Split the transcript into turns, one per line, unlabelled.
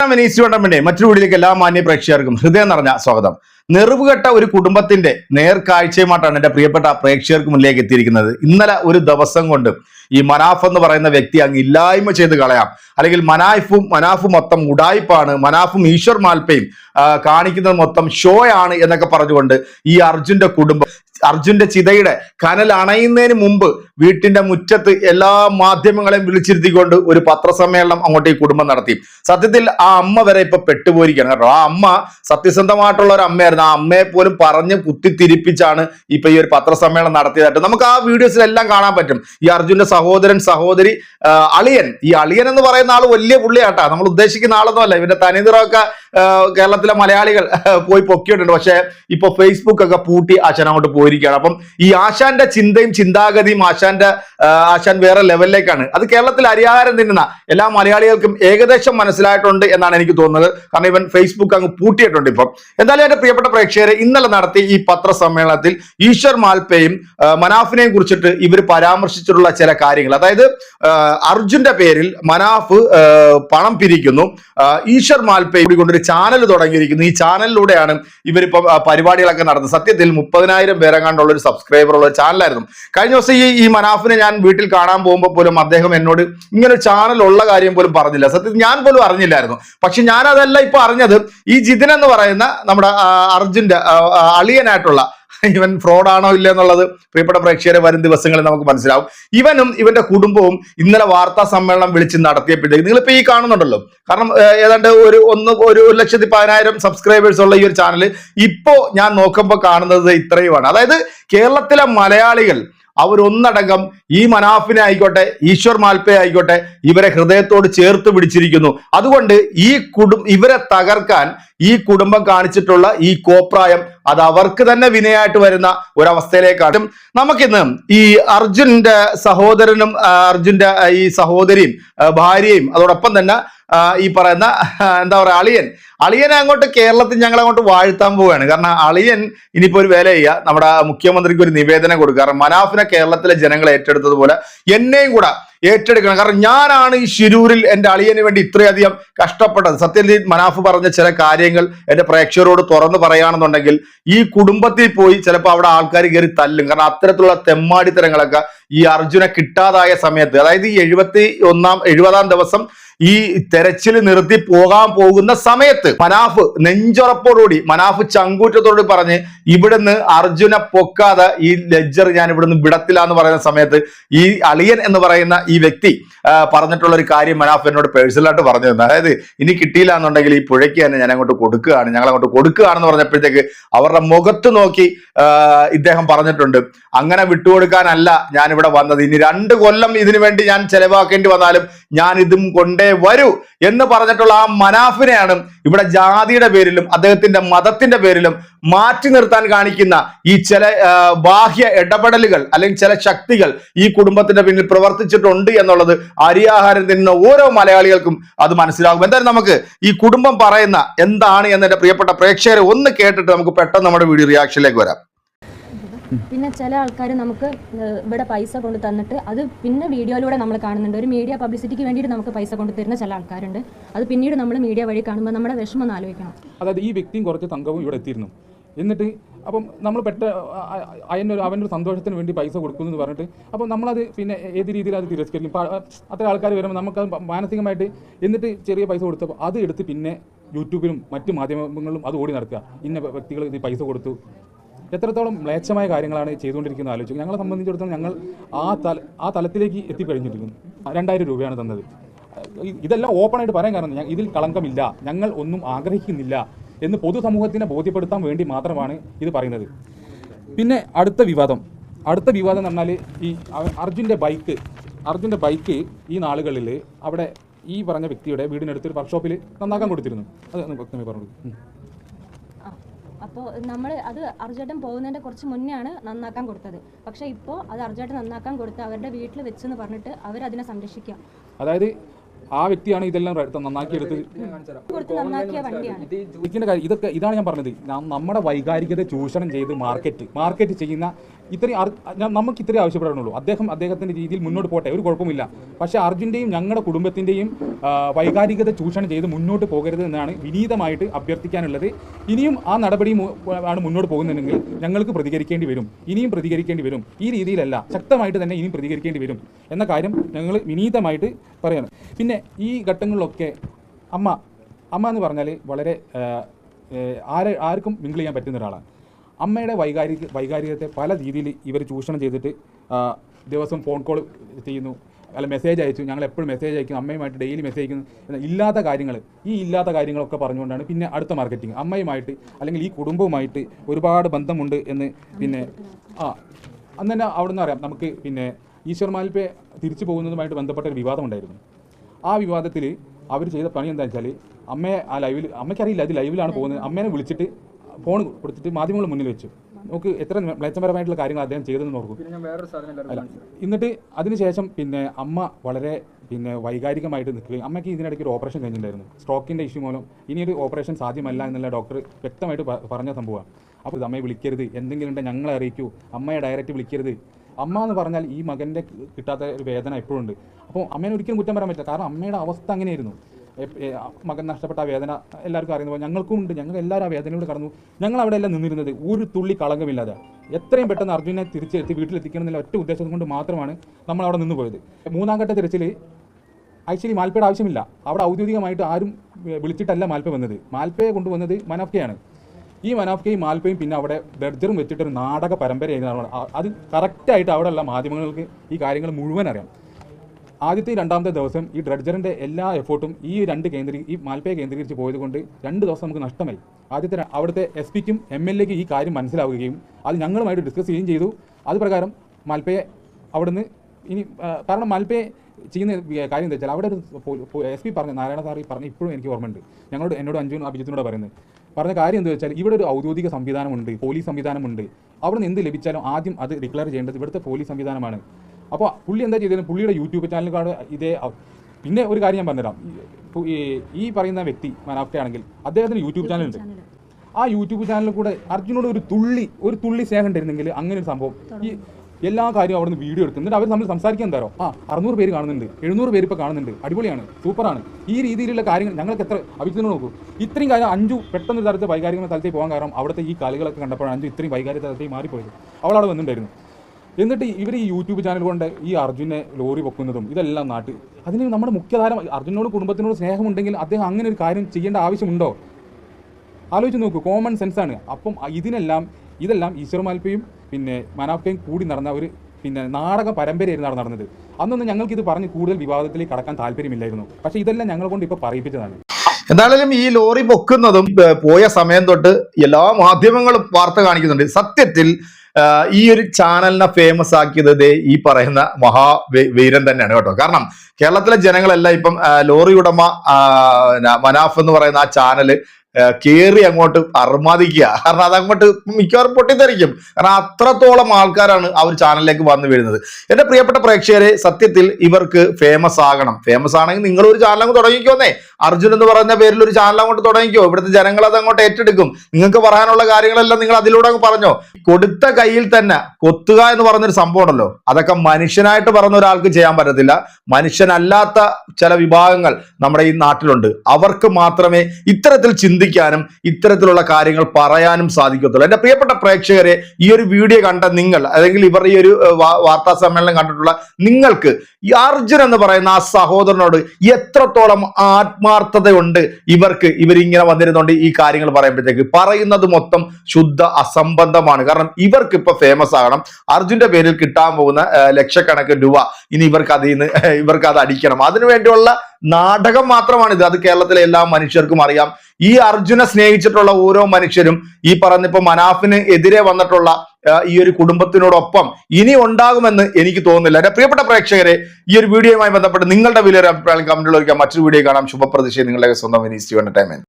വേണ്ടമ്മന്റെ മറ്റൊരു വീഡിയോയിലേക്ക് എല്ലാ മാന്യ പ്രേക്ഷകർക്കും ഹൃദയം നിറഞ്ഞ സ്വാഗതം. നിറവുകെട്ട ഒരു കുടുംബത്തിന്റെ നേർക്കാഴ്ചയുമായിട്ടാണ് എന്റെ പ്രിയപ്പെട്ട പ്രേക്ഷകർക്ക് മുന്നിലേക്ക് എത്തിയിരിക്കുന്നത്. ഇന്നലെ ഒരു ദിവസം കൊണ്ട് ഈ മനാഫ് എന്ന് പറയുന്ന വ്യക്തി അങ്ങ് ഇല്ലായ്മ ചെയ്ത് കളയാം. അല്ലെങ്കിൽ മനാഫും മനാഫും മൊത്തം ഉടായ്പാണ് മനാഫും ഈശ്വർ മാൽപ്പയും കാണിക്കുന്നത് മൊത്തം ഷോ ആണ് എന്നൊക്കെ പറഞ്ഞുകൊണ്ട് ഈ അർജുന്റെ കുടുംബം അർജുന്റെ ചിതയുടെ കനൽ അണയുന്നതിന് മുമ്പ് വീട്ടിന്റെ മുറ്റത്ത് എല്ലാ മാധ്യമങ്ങളെയും വിളിച്ചിരുത്തിക്കൊണ്ട് ഒരു പത്രസമ്മേളനം അങ്ങോട്ട് ഈ കുടുംബം നടത്തി. സത്യത്തിൽ ആ അമ്മ വരെ ഇപ്പൊ പെട്ടുപോയിരിക്കുകയാണ്. കാരണം ആ അമ്മ സത്യസന്ധമായിട്ടുള്ള ഒരു അമ്മയായിരുന്നു. ആ അമ്മയെ പോലും പറഞ്ഞ് കുത്തിത്തിരിപ്പിച്ചാണ് ഇപ്പൊ ഈ ഒരു പത്രസമ്മേളനം നടത്തിയതായിട്ട്. നമുക്ക് ആ വീഡിയോസിലെല്ലാം കാണാൻ പറ്റും. ഈ അർജുന്റെ സഹോദരൻ സഹോദരി അളിയൻ. ഈ അളിയൻ എന്ന് പറയുന്ന ആൾ വലിയ പുള്ളിയാട്ടാ. നമ്മൾ ഉദ്ദേശിക്കുന്ന ആളൊന്നുമല്ല. ഇവന്റെ തനിനിറമൊക്കെ കേരളത്തിലെ മലയാളികൾ പോയി പൊക്കിയിട്ടുണ്ട്. പക്ഷെ ഇപ്പൊ ഫേസ്ബുക്ക് ഒക്കെ പൂട്ടി ആശാൻ അങ്ങോട്ട് പോയിരിക്കുകയാണ്. അപ്പം ഈ ആശാന്റെ ചിന്തയും ചിന്താഗതിയും ആശാന്റെ ആശാൻ വേറെ ലെവലിലേക്കാണ് അത് കേരളത്തിൽ അരിയാഹാരം തിന്നുന്ന എല്ലാ മലയാളികൾക്കും ഏകദേശം മനസ്സിലായിട്ടുണ്ട് എന്നാണ് എനിക്ക് തോന്നുന്നത്. കാരണം ഇവൻ ഫേസ്ബുക്ക് അങ്ങ് പൂട്ടിയിട്ടുണ്ട് ഇപ്പം. എന്തായാലും എന്റെ പ്രിയപ്പെട്ട പ്രേക്ഷകരെ ഇന്നലെ നടത്തിയ ഈ പത്രസമ്മേളനത്തിൽ ഈശ്വർ മാൽപ്പയും മനാഫിനെയും കുറിച്ചിട്ട് ഇവർ പരാമർശിച്ചിട്ടുള്ള ചില കാര്യങ്ങൾ. അതായത് അർജുന്റെ പേരിൽ മനാഫ് പണം പിരിക്കുന്നു. ഈശ്വർ മാൽപ്പയും കൊണ്ടൊരു ചാനൽ തുടങ്ങിയിരിക്കുന്നു. ഈ ചാനലിലൂടെയാണ് ഇവരിപ്പം പരിപാടികളൊക്കെ നടന്നത്. സത്യത്തിൽ മുപ്പതിനായിരം പേരെങ്ങാണ്ടുള്ള ഒരു സബ്സ്ക്രൈബർ ഉള്ള ചാനലായിരുന്നു. കഴിഞ്ഞ ദിവസം ഈ മനാഫിനെ ഞാൻ വീട്ടിൽ കാണാൻ പോകുമ്പോൾ പോലും അദ്ദേഹം എന്നോട് ഇങ്ങനെ ചാനൽ ഉള്ള കാര്യം പോലും പറഞ്ഞില്ല. സത്യത്തിൽ ഞാൻ പോലും അറിഞ്ഞില്ലായിരുന്നു. പക്ഷെ ഞാൻ അതല്ല ഇപ്പൊ അറിഞ്ഞത് ഈ ജിതിൻ എന്ന് പറയുന്ന നമ്മുടെ അർജുന്റെ അളിയനായിട്ടുള്ള ഇവൻ ഫ്രോഡാണോ ഇല്ല എന്നുള്ളത് പ്രിയപ്പെട്ട പ്രേക്ഷകരെ വരും ദിവസങ്ങളിൽ നമുക്ക് മനസ്സിലാവും. ഇവനും ഇവന്റെ കുടുംബവും ഇന്നലെ വാർത്താ സമ്മേളനം വിളിച്ച് നടത്തിയപ്പോഴത്തേക്ക് ഇപ്പൊ ഈ കാണുന്നുണ്ടല്ലോ. കാരണം ഏതാണ്ട് ഒരു ഒന്ന് ഒരു ലക്ഷത്തി പതിനായിരം സബ്സ്ക്രൈബേഴ്സ് ഉള്ള ഈ ഒരു ചാനൽ ഇപ്പോ ഞാൻ നോക്കുമ്പോൾ കാണുന്നത് ഇത്രയുമാണ്. അതായത് കേരളത്തിലെ മലയാളികൾ അവരൊന്നടങ്കം ഈ മനാഫിനെ ആയിക്കോട്ടെ ഈശ്വർ മാൽപ്പയെ ആയിക്കോട്ടെ ഇവരെ ഹൃദയത്തോട് ചേർത്ത് പിടിച്ചിരിക്കുന്നു. അതുകൊണ്ട് ഈ കുടും ഇവരെ തകർക്കാൻ ഈ കുടുംബം കാണിച്ചിട്ടുള്ള ഈ കോപ്രായം അത് അവർക്ക് തന്നെ വിനയായിട്ട് വരുന്ന ഒരവസ്ഥയിലേക്കാണ് നമുക്കിന്ന് ഈ അർജുന്റെ സഹോദരനും അർജുന്റെ ഈ സഹോദരിയും ഭാര്യയും അതോടൊപ്പം തന്നെ ഈ പറയുന്ന എന്താ പറയാ അളിയൻ. അളിയനെ അങ്ങോട്ട് കേരളത്തിൽ ഞങ്ങൾ അങ്ങോട്ട് വാഴ്ത്താൻ പോവുകയാണ്. കാരണം അളിയൻ ഇനിയിപ്പോ ഒരു വേല ചെയ്യുക. നമ്മുടെ മുഖ്യമന്ത്രിക്ക് ഒരു നിവേദനം കൊടുക്കുക. കാരണം മനാഫിനെ കേരളത്തിലെ ജനങ്ങൾ ഏറ്റെടുത്തതുപോലെ എന്നെയും കൂടെ ഏറ്റെടുക്കണം. കാരണം ഞാനാണ് ഈ ശിരൂരിൽ എന്റെ അളിയന് വേണ്ടി ഇത്രയധികം കഷ്ടപ്പെട്ടത്. സത്യജിത് മനാഫ് പറഞ്ഞ ചില കാര്യങ്ങൾ എന്റെ പ്രേക്ഷകരോട് തുറന്നു പറയുകയാണെന്നുണ്ടെങ്കിൽ ഈ കുടുംബത്തിൽ പോയി ചിലപ്പോൾ അവിടെ ആൾക്കാർ കയറി തല്ലും. കാരണം അത്തരത്തിലുള്ള തെമ്മാടിത്തരങ്ങളൊക്കെ ഈ അർജുനെ കിട്ടാതായ സമയത്ത് അതായത് ഈ എഴുപത്തി ഒന്നാം എഴുപതാം ദിവസം ഈ തെരച്ചിൽ നിർത്തി പോകാൻ പോകുന്ന സമയത്ത് മനാഫ് നെഞ്ചുറപ്പോടുകൂടി മനാഫ് ചങ്കൂറ്റത്തോട് പറഞ്ഞ് ഇവിടുന്ന് അർജുനെ പൊക്കാതെ ഈ ലജ്ജർ ഞാൻ ഇവിടുന്ന് വിടത്തില്ല എന്ന് പറയുന്ന സമയത്ത് ഈ അളിയൻ എന്ന് പറയുന്ന ഈ വ്യക്തി പറഞ്ഞിട്ടുള്ള ഒരു കാര്യം മനാഫ് എന്നോട് പേഴ്സണലായിട്ട് പറഞ്ഞു തന്നെ. അതായത് ഇനി കിട്ടിയില്ല എന്നുണ്ടെങ്കിൽ ഈ പുഴയ്ക്ക് തന്നെ ഞാൻ അങ്ങോട്ട് കൊടുക്കുകയാണ് ഞങ്ങൾ അങ്ങോട്ട് കൊടുക്കുകയാണെന്ന് പറഞ്ഞപ്പോഴത്തേക്ക് അവരുടെ മുഖത്ത് നോക്കി ഇദ്ദേഹം പറഞ്ഞിട്ടുണ്ട് അങ്ങനെ വിട്ടുകൊടുക്കാനല്ല ഞാൻ ഇവിടെ വന്നത്. ഇനി രണ്ട് കൊല്ലം ഇതിനു വേണ്ടി ഞാൻ ചെലവാക്കേണ്ടി വന്നാലും ഞാൻ ഇതും കൊണ്ടേ വരൂ എന്ന് പറഞ്ഞിട്ടുള്ള ആ മനാഫിനെയാണ് ഇവിടെ ജാതിയുടെ പേരിലും അദ്ദേഹത്തിന്റെ മതത്തിന്റെ പേരിലും മാറ്റി നിർത്താൻ കാണിക്കുന്ന ഈ ചില ബാഹ്യ ഇടപെടലുകൾ അല്ലെങ്കിൽ ചില ശക്തികൾ ഈ കുടുംബത്തിന്റെ പിന്നിൽ പ്രവർത്തിച്ചിട്ടുണ്ട് എന്നുള്ളത് അരിയാഹാരം തിന്നുന്ന ഓരോ മലയാളികൾക്കും അത് മനസ്സിലാകും. എന്തായാലും നമുക്ക് ഈ കുടുംബം പറയുന്ന എന്താണ് എന്നെ പ്രിയപ്പെട്ട പ്രേക്ഷകരെ ഒന്ന് കേട്ടിട്ട് നമുക്ക് പെട്ടെന്ന് നമ്മുടെ വീഡിയോ റിയാക്ഷനിലേക്ക് വരാം.
പിന്നെ ചില ആൾക്കാർ നമുക്ക് ഇവിടെ പൈസ കൊണ്ട് തന്നിട്ട് അത് പിന്നെ വീഡിയോയിലൂടെ നമ്മൾ കാണുന്നുണ്ട്. ഒരു മീഡിയ പബ്ലിസിറ്റിക്ക് വേണ്ടിയിട്ട് നമുക്ക് പൈസ കൊണ്ട് തരുന്ന ചില ആൾക്കാരുണ്ട്. അത് പിന്നീട് നമ്മൾ മീഡിയ വഴി കാണുമ്പോൾ നമ്മുടെ വിഷമം ഒന്ന് ആലോചിക്കണം.
അതായത് ഈ വ്യക്തിയും കുറച്ച് തങ്കവും ഇവിടെ എത്തിയിരുന്നു. എന്നിട്ട് അപ്പം നമ്മൾ പെട്ട അതിനൊരു അവന്റെ സന്തോഷത്തിന് വേണ്ടി പൈസ കൊടുക്കുന്നു എന്ന് പറഞ്ഞിട്ട് അപ്പം നമ്മളത് പിന്നെ ഏത് രീതിയിൽ അത് തിരസ്കരിക്കും? അത്ര ആൾക്കാർ വരുമ്പോൾ നമുക്ക് മാനസികമായിട്ട് എന്നിട്ട് ചെറിയ പൈസ കൊടുത്തപ്പോൾ അത് എടുത്ത് പിന്നെ യൂട്യൂബിലും മറ്റ് മാധ്യമങ്ങളിലും അത് ഓടി നടക്കുക. ഇന്ന വ്യക്തികൾ ഇത് പൈസ കൊടുത്തു. എത്രത്തോളം മ്ലേച്ഛമായ കാര്യങ്ങളാണ് ചെയ്തുകൊണ്ടിരിക്കുന്നത് ആലോചിച്ചു. ഞങ്ങളെ സംബന്ധിച്ചിടത്തോളം ഞങ്ങൾ ആ തല ആ തലത്തിലേക്ക് എത്തിക്കഴിഞ്ഞിരിക്കുന്നു. രണ്ടായിരം രൂപയാണ് തന്നത്. ഇതെല്ലാം ഓപ്പണായിട്ട് പറയാൻ കാരണം ഇതിൽ കളങ്കമില്ല. ഞങ്ങൾ ഒന്നും ആഗ്രഹിക്കുന്നില്ല എന്ന് പൊതുസമൂഹത്തിനെ ബോധ്യപ്പെടുത്താൻ വേണ്ടി മാത്രമാണ് ഇത് പറയുന്നത്. പിന്നെ അടുത്ത വിവാദം. അടുത്ത വിവാദം എന്ന് പറഞ്ഞാൽ ഈ അർജുന്റെ ബൈക്ക് അർജുന്റെ ബൈക്ക് ഈ നാളുകളിൽ അവിടെ ഈ പറഞ്ഞ വ്യക്തിയുടെ വീടിനടുത്തൊരു വർക്ക്ഷോപ്പിൽ നന്നാക്കാൻ കൊടുത്തിരുന്നു. അത് വ്യക്തമായി പറഞ്ഞു.
അപ്പോൾ നമ്മൾ അത് അർജേട്ടൻ പോകുന്നതിന്റെ കുറച്ച് മുന്നേ ആണ് നന്നാക്കാൻ കൊടുത്തത്. പക്ഷേ ഇപ്പോൾ അത് അർജേട്ടൻ നന്നാക്കാൻ കൊടുത്ത് അവരുടെ വീട്ടിൽ വെച്ചെന്ന് പറഞ്ഞിട്ട് അവരതിനെ സംരക്ഷിക്കുക.
അതായത് ആ വ്യക്തിയാണ് ഇതെല്ലാം നന്നാക്കിയെടുത്ത് ഇതിന്റെ കാര്യം ഇതൊക്കെ ഇതാണ് ഞാൻ പറഞ്ഞത്. നമ്മുടെ വൈകാരികത ചൂഷണം ചെയ്ത് മാർക്കറ്റ് മാർക്കറ്റ് ചെയ്യുന്ന ഇത്രയും നമുക്ക് ഇത്രയും ആവശ്യപ്പെടാനുള്ളൂ. അദ്ദേഹം അദ്ദേഹത്തിന്റെ രീതിയിൽ മുന്നോട്ട് പോട്ടെ. ഒരു കുഴപ്പമില്ല. പക്ഷെ അർജുന്റെയും ഞങ്ങളുടെ കുടുംബത്തിന്റെയും വൈകാരികത ചൂഷണം ചെയ്ത് മുന്നോട്ട് പോകരുത് എന്നാണ് വിനീതമായിട്ട് അഭ്യർത്ഥിക്കാനുള്ളത്. ഇനിയും ആ നടപടി ആണ് മുന്നോട്ട് പോകുന്നുണ്ടെങ്കിൽ ഞങ്ങൾക്ക് പ്രതികരിക്കേണ്ടി വരും. ഇനിയും പ്രതികരിക്കേണ്ടി വരും. ഈ രീതിയിലല്ല. ശക്തമായിട്ട് തന്നെ ഇനിയും പ്രതികരിക്കേണ്ടി വരും. എന്ന കാര്യം ഞങ്ങൾ വിനീതമായിട്ട് പറയാണ്. പിന്നെ ഈ ഘട്ടങ്ങളിലൊക്കെ അമ്മ അമ്മ എന്ന് പറഞ്ഞാൽ വളരെ ആരെ ആർക്കും മിങ്കിൾ ചെയ്യാൻ പറ്റുന്ന ഒരാളാണ്. അമ്മയുടെ വൈകാരിക വൈകാരികത്തെ പല രീതിയിൽ ഇവർ ചൂഷണം ചെയ്തിട്ട് ദിവസം ഫോൺ കോൾ ചെയ്യുന്നു. അല്ല മെസ്സേജ് അയച്ചു. ഞങ്ങൾ എപ്പോഴും മെസ്സേജ് അയക്കും. അമ്മയുമായിട്ട് ഡെയിലി മെസ്സേജ് അയക്കുന്നു. ഇല്ലാത്ത കാര്യങ്ങൾ ഈ ഇല്ലാത്ത കാര്യങ്ങളൊക്കെ പറഞ്ഞുകൊണ്ടാണ് പിന്നെ അടുത്ത മാർക്കറ്റിംഗ് അമ്മയുമായിട്ട് അല്ലെങ്കിൽ ഈ കുടുംബവുമായിട്ട് ഒരുപാട് ബന്ധമുണ്ട് എന്ന് പിന്നെ ആ അന്ന് തന്നെ അവിടെ നിന്ന് അറിയാം. നമുക്ക് പിന്നെ ഈശ്വർ മാൽപ്പെ തിരിച്ചു പോകുന്നതുമായിട്ട് ബന്ധപ്പെട്ട ഒരു വിവാദം ഉണ്ടായിരുന്നു. ആ വിവാദത്തിൽ അവർ ചെയ്ത പണി എന്താ വെച്ചാൽ അമ്മയെ ആ ലൈവിൽ അമ്മയ്ക്കറിയില്ല അത് ലൈവിലാണ് പോകുന്നത്. അമ്മേനെ വിളിച്ചിട്ട് ഫോൺ കൊടുത്തിട്ട് മാധ്യമങ്ങൾ മുന്നിൽ വെച്ചു. നമുക്ക് എത്ര മെച്ചപരമായിട്ടുള്ള കാര്യങ്ങൾ അദ്ദേഹം ചെയ്തതെന്ന്
ഓർക്കും.
അല്ല എന്നിട്ട് അതിനുശേഷം പിന്നെ അമ്മ വളരെ പിന്നെ വൈകാരികമായിട്ട് നിൽക്കുകയും അമ്മയ്ക്ക് ഇതിനിടയ്ക്ക് ഒരു ഓപ്പറേഷൻ കഴിഞ്ഞിട്ടുണ്ടായിരുന്നു. സ്ട്രോക്കിന്റെ ഇഷ്യൂ മൂലം. ഇനിയൊരു ഓപ്പറേഷൻ സാധ്യമല്ല എന്നുള്ള ഡോക്ടർ വ്യക്തമായിട്ട് പറഞ്ഞ സംഭവമാണ്. അപ്പോൾ ഇത് അമ്മയെ വിളിക്കരുത്. എന്തെങ്കിലും ഉണ്ടെങ്കിൽ ഞങ്ങളെ അറിയിക്കൂ. അമ്മയെ ഡയറക്റ്റ് വിളിക്കരുത്. അമ്മ എന്ന് പറഞ്ഞാൽ ഈ മകന്റെ കിട്ടാത്ത ഒരു വേദന എപ്പോഴും ഉണ്ട് അപ്പോൾ അമ്മേനെ ഒരിക്കലും കുറ്റം പറയാൻ പറ്റില്ല. കാരണം അമ്മയുടെ അവസ്ഥ അങ്ങനെയായിരുന്നു. മകൻ നഷ്ടപ്പെട്ട വേദന എല്ലാവർക്കും അറിയുന്ന പോലെ ഞങ്ങൾക്കും ഉണ്ട്. ഞങ്ങൾ എല്ലാവരും ആ വേദനയോട് കടന്നു. ഞങ്ങൾ അവിടെ എല്ലാം നിന്നിരുന്നത്. ഒരു തുള്ളി കളങ്കമില്ലാതെ. എത്രയും പെട്ടെന്ന് അർജുനെ തിരിച്ചെത്തി വീട്ടിലെത്തിക്കണം എന്നുള്ള ഒറ്റ ഉദ്ദേശം കൊണ്ട് മാത്രമാണ് നമ്മൾ അവിടെ നിന്ന് പോയത്. മൂന്നാം ഘട്ട തിരച്ചിൽ ആക്ച്വലി മാൽപ്പയുടെ ആവശ്യമില്ല. അവിടെ ഔദ്യോഗികമായിട്ട് ആരും വിളിച്ചിട്ടല്ല മാൽപ്പ വന്നത്. മാൽപ്പയെ കൊണ്ടുവന്നത് മനാഫ്കയാണ്. ഈ മനാഫ്കയും മാൽപ്പയും പിന്നെ അവിടെ ബെർജറും വെച്ചിട്ടൊരു നാടക പരമ്പരയായിരുന്നു അത് കറക്റ്റായിട്ട് അവിടെയുള്ള മാധ്യമങ്ങൾക്ക് ഈ കാര്യങ്ങൾ മുഴുവൻ അറിയാം. ആദ്യത്തെ രണ്ടാമത്തെ ദിവസം ഈ ഡ്രഡ്ജറിന്റെ എല്ലാ എഫേർട്ടും ഈ രണ്ട് കേന്ദ്രീ ഈ മാൽപ്പയെ കേന്ദ്രീകരിച്ച് പോയത് കൊണ്ട് രണ്ട് ദിവസം നമുക്ക് നഷ്ടമായി. ആദ്യത്തെ അവിടുത്തെ എസ് പിക്കും എം എൽ എക്കും ഈ കാര്യം മനസ്സിലാവുകയും അത് ഞങ്ങളുമായിട്ട് ഡിസ്കസ് ചെയ്യുകയും ചെയ്തു. അത് പ്രകാരം മാൽപ്പയെ അവിടുന്ന് ഇനി കാരണം മാൽപ്പയെ ചെയ്യുന്ന കാര്യം എന്താ വെച്ചാൽ അവിടെ ഒരു എസ് പി പറഞ്ഞ നാരായണ സാർ പറഞ്ഞ ഇപ്പോഴും എനിക്ക് ഓർമ്മയുണ്ട്. ഞങ്ങളോട് എന്നോട് അഞ്ജുനും അഭിജിത്തിനോട് പറയുന്നത്. പറഞ്ഞ കാര്യം എന്താ വെച്ചാൽ ഇവിടെ ഒരു ഔദ്യോഗിക സംവിധാനമുണ്ട് പോലീസ് സംവിധാനമുണ്ട്. അവിടെ നിന്ന് എന്ത് ലഭിച്ചാലും ആദ്യം അത് ഡിക്ലെയർ ചെയ്യേണ്ടത് ഇവിടുത്തെ പോലീസ് സംവിധാനമാണ്. അപ്പോൾ പുള്ളി എന്താ ചെയ്തത്? പുള്ളിയുടെ യൂട്യൂബ് ചാനലുകാട് ഇതേ പിന്നെ ഒരു കാര്യം ഞാൻ പറഞ്ഞുതരാം. ഈ പറയുന്ന വ്യക്തി മനാഫ്റ്റ ആണെങ്കിൽ അദ്ദേഹത്തിന് യൂട്യൂബ് ചാനലുണ്ട് ആ യൂട്യൂബ് ചാനലിൽ കൂടെ അർജുനോട് ഒരു തുള്ളി ഒരു തുള്ളി സ്നേഹം ഉണ്ടായിരുന്നെങ്കിൽ അങ്ങനെ ഒരു സംഭവം ഈ എല്ലാ കാര്യവും അവിടെ നിന്ന് വീഡിയോ എന്നിട്ട് അവർ നമ്മൾ സംസാരിക്കാൻ തരോ ആ അറുന്നൂറ് പേര് കാണുന്നുണ്ട്. എഴുന്നൂറ് പേര് ഇപ്പോൾ കാണുന്നുണ്ട്. അടിപൊളിയാണ്. സൂപ്പറാണ്. ഈ രീതിയിലുള്ള കാര്യങ്ങൾ ഞങ്ങൾക്ക് എത്ര അഭിജിത്തിന് നോക്കൂ. ഇത്രയും കാര്യം അഞ്ചു പെട്ടെന്ന് തരത്തെ വൈകാരിക തലത്തിൽ പോകാൻ കാരണം അവിടുത്തെ ഈ കളികളൊക്കെ കണ്ടപ്പോഴാണ് അഞ്ചു ഇത്രയും വൈകാരിക തലത്തിൽ മാറിപ്പോയത്. അവൾ അവിടെ വന്നിട്ടുണ്ടായിരുന്നു. എന്നിട്ട് ഇവർ ഈ യൂട്യൂബ് ചാനൽ കൊണ്ട് ഈ അർജുനെ ലോറി പൊക്കുന്നതും ഇതെല്ലാം നാട്ട്. അതിന് നമ്മുടെ മുഖ്യധാരം അർജുനോട് കുടുംബത്തിനോട് സ്നേഹമുണ്ടെങ്കിൽ അദ്ദേഹം അങ്ങനെ ഒരു കാര്യം ചെയ്യേണ്ട ആവശ്യമുണ്ടോ? ആലോചിച്ച് നോക്കൂ. കോമൺ സെൻസാണ് അപ്പം ഇതിനെല്ലാം ഇതെല്ലാം ഈശ്വർ മാൽപ്പയും പിന്നെ മനാഫ്കയും കൂടി നടന്ന ഒരു പിന്നെ നാടക പരമ്പരയായിരുന്നു നടന്നത്. അന്നൊന്നും ഞങ്ങൾക്ക് ഇത് പറഞ്ഞ് കൂടുതൽ വിവാദത്തിലേക്ക് കടക്കാൻ താല്പര്യമില്ലായിരുന്നു. പക്ഷേ ഇതെല്ലാം ഞങ്ങളെ കൊണ്ട് ഇപ്പോൾ പറയിപ്പിച്ചതാണ്.
എന്തായാലും ഈ ലോറി പൊക്കുന്നതും പോയ സമയം തൊട്ട് എല്ലാ മാധ്യമങ്ങളും വാർത്ത കാണിക്കുന്നുണ്ട്. സത്യത്തിൽ ഈ ഒരു ചാനലിനെ ഫേമസ് ആക്കിയത് ഈ പറയുന്ന മഹാ വീരൻ തന്നെയാണ് കേട്ടോ. കാരണം കേരളത്തിലെ ജനങ്ങളെല്ലാം ഇപ്പം ലോറി ഉടമ മനാഫ് എന്ന് പറയുന്ന ആ ചാനൽ കയറി അങ്ങോട്ട് അർമാദിക്കുക. കാരണം അതങ്ങോട്ട് മിക്കവാറും പൊട്ടിത്തെറിക്കും. കാരണം അത്രത്തോളം ആൾക്കാരാണ് ആ ഒരു ചാനലിലേക്ക് വന്നു വീഴുന്നത്. എന്റെ പ്രിയപ്പെട്ട പ്രേക്ഷകരെ സത്യത്തിൽ ഇവർക്ക് ഫേമസ് ആകണം. ഫേമസ് ആണെങ്കിൽ നിങ്ങൾ ഒരു ചാനൽ അങ്ങ് തുടങ്ങിക്കോന്നേ. അർജുൻ എന്ന് പറയുന്ന പേരിൽ ഒരു ചാനൽ അങ്ങോട്ട് തുടങ്ങിക്കോ. ഇവിടുത്തെ ജനങ്ങൾ അത് അങ്ങോട്ട് ഏറ്റെടുക്കും. നിങ്ങൾക്ക് പറയാനുള്ള കാര്യങ്ങളെല്ലാം നിങ്ങൾ അതിലൂടെ അങ്ങ് പറഞ്ഞോ. കൊടുത്ത കയ്യിൽ തന്നെ കൊത്തുക എന്ന് പറഞ്ഞൊരു സംഭവം ഉണ്ടല്ലോ. അതൊക്കെ മനുഷ്യനായിട്ട് പറഞ്ഞ ഒരാൾക്ക് ചെയ്യാൻ പറ്റത്തില്ല. മനുഷ്യനല്ലാത്ത ചില വിഭാഗങ്ങൾ നമ്മുടെ ഈ നാട്ടിലുണ്ട്. അവർക്ക് മാത്രമേ ഇത്തരത്തിൽ ചിന്തിക്കാനും ഇത്തരത്തിലുള്ള കാര്യങ്ങൾ പറയാനും സാധിക്കത്തുള്ളൂ. എന്റെ പ്രിയപ്പെട്ട പ്രേക്ഷകരെ ഈ ഒരു വീഡിയോ കണ്ട നിങ്ങൾ അല്ലെങ്കിൽ ഇവർ ഈ ഒരു വാർത്താ സമ്മേളനം കണ്ടിട്ടുള്ള നിങ്ങൾക്ക് ഈ അർജുൻ എന്ന് പറയുന്ന ആ സഹോദരനോട് എത്രത്തോളം ആത്മാർത്ഥതയുണ്ട് ഇവർക്ക് ഇവരിങ്ങനെ വന്നിരുന്നുകൊണ്ട് ഈ കാര്യങ്ങൾ പറയുമ്പോഴത്തേക്ക്. പറയുന്നത് മൊത്തം ശുദ്ധ അസംബന്ധമാണ്. കാരണം ഇവർക്ക് ഇപ്പൊ ഫേമസ് ആകണം. അർജുന്റെ പേരിൽ കിട്ടാൻ പോകുന്ന ലക്ഷക്കണക്കിന് രൂപ ഇനി ഇവർക്ക് അതിൽ നിന്ന് ഇവർക്ക് അത് അടിക്കണം. അതിനു വേണ്ടിയുള്ള നാടകം മാത്രമാണ് ഇത് അത് കേരളത്തിലെ എല്ലാ മനുഷ്യർക്കും അറിയാം. ഈ അർജുനെ സ്നേഹിച്ചിട്ടുള്ള ഓരോ മനുഷ്യരും ഈ പറഞ്ഞിപ്പോ മനാഫിന് എതിരെ വന്നിട്ടുള്ള ഈ ഒരു കുടുംബത്തിനോടൊപ്പം ഇനി ഉണ്ടാകുമെന്ന് എനിക്ക് തോന്നുന്നില്ല. എന്റെ പ്രിയപ്പെട്ട പ്രേക്ഷകരെ ഈ ഒരു വീഡിയോയുമായി ബന്ധപ്പെട്ട് നിങ്ങളുടെ വിലയൊരു അഭിപ്രായം കമന്റുകൾ മറ്റൊരു വീഡിയോ കാണാം. ശുഭപ്രതീക്ഷ നിങ്ങളുടെ സ്വന്തം വിനീസ് എന്റർടൈൻമെന്റ്.